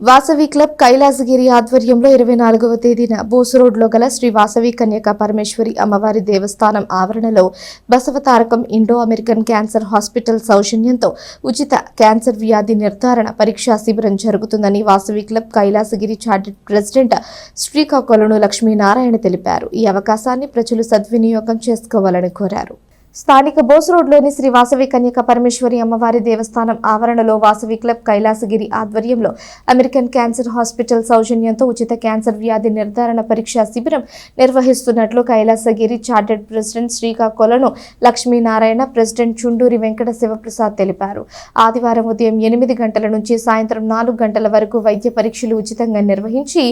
Vasavi club Kailasagiri ఆధ్వర్యంలో ఇరవై నాలుగవ తేదీన బోసు రోడ్లో గల శ్రీ వాసవి కన్యక పరమేశ్వరి అమ్మవారి దేవస్థానం ఆవరణలో Basavatarakam Indo American cancer hospital సౌజన్యంతో ఉచిత క్యాన్సర్ వ్యాధి నిర్ధారణ పరీక్షా శిబిరం జరుగుతుందని Vasavi club Kailasagiri chartered president Srikakulam Lakshminarayana తెలిపారు. ఈ అవకాశాన్ని ప్రజలు సద్వినియోగం చేసుకోవాలని కోరారు. స్థానిక బోస్ రోడ్లోని శ్రీ వాసవి కన్యక పరమేశ్వరి అమ్మవారి దేవస్థానం ఆవరణలో వాసవి క్లబ్ కైలాసగిరి ఆధ్వర్యంలో అమెరికన్ క్యాన్సర్ హాస్పిటల్ సౌజన్యంతో ఉచిత క్యాన్సర్ వ్యాధి నిర్ధారణ పరీక్షా శిబిరం నిర్వహిస్తున్నట్లు Kailasagiri chartered president శ్రీకాకుళను Lakshminarayana president Chunduri Venkata Sivaprasad తెలిపారు. ఆదివారం ఉదయం ఎనిమిది గంటల నుంచి సాయంత్రం నాలుగు గంటల వరకు వైద్య పరీక్షలు ఉచితంగా నిర్వహించి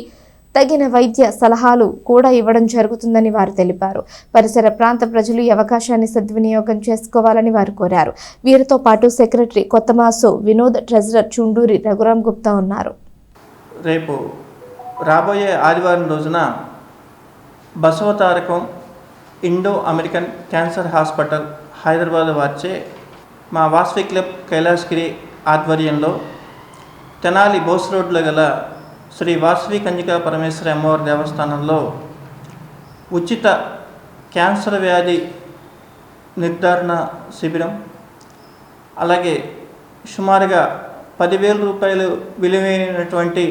తగిన వైద్య సలహాలు కూడా ఇవ్వడం జరుగుతుందని వారు తెలిపారు. పరిసర ప్రాంత ప్రజలు ఈ అవకాశాన్ని సద్వినియోగం చేసుకోవాలని వారు కోరారు. వీరితో పాటు సెక్రటరీ కొత్తమాసు వినోద్ ట్రెజరర్ చుండూరి రఘురాం గుప్తా ఉన్నారు. రేపు రాబోయే ఆదివారం రోజున Basavatarakam Indo American cancer hospital Hyderabad వారిచే మా వాస్వి క్లబ్ కైలాసగిరి ఆధ్వర్యంలో తెనాలి బోస్ రోడ్లో గల శ్రీ వాసవి కన్యకా పరమేశ్వర అమ్మవారి దేవస్థానంలో ఉచిత క్యాన్సర్ వ్యాధి నిర్ధారణ శిబిరం అలాగే సుమారుగా పదివేల రూపాయలు విలువైనటువంటి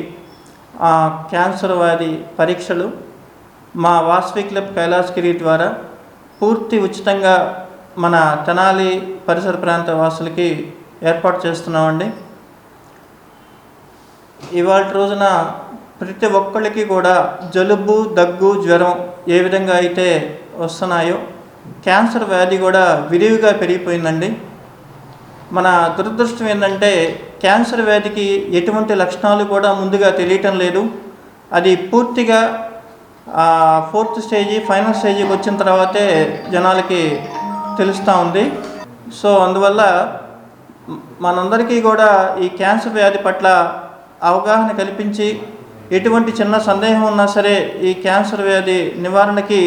ఆ, క్యాన్సర్ వ్యాధి పరీక్షలు మా వాసవి క్లబ్ కైలాసగిరి ద్వారా పూర్తి ఉచితంగా మన తెనాలి పరిసర ప్రాంత వాసులకి ఏర్పాటు చేస్తున్నామండి. ఇవాళ రోజున ప్రతి ఒక్కళ్ళకి కూడా జలుబు దగ్గు జ్వరం ఏ విధంగా అయితే వస్తున్నాయో క్యాన్సర్ వ్యాధి కూడా విరివిగా పెరిగిపోయిందండి. మన దురదృష్టం ఏంటంటే క్యాన్సర్ వ్యాధికి ఎటువంటి లక్షణాలు కూడా ముందుగా తెలియటం లేదు. అది పూర్తిగా ఫోర్త్ స్టేజీ ఫైనల్ స్టేజీకి వచ్చిన తర్వాతే జనాలకి తెలుస్తూ ఉంది. సో అందువల్ల మనందరికీ కూడా ఈ క్యాన్సర్ వ్యాధి పట్ల అవగాహన కల్పించి ఎటువంటి చిన్న సందేహం ఉన్నా సరే ఈ క్యాన్సర్ వ్యాధి నివారణకి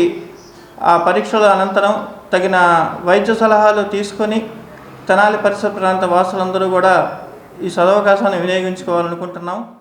ఆ పరీక్షల అనంతరం తగిన వైద్య సలహాలు తీసుకొని తెనాలి పరిసర ప్రాంత వాసులందరూ కూడా ఈ సదవకాశాన్ని వినియోగించుకోవాలనుకుంటున్నాం.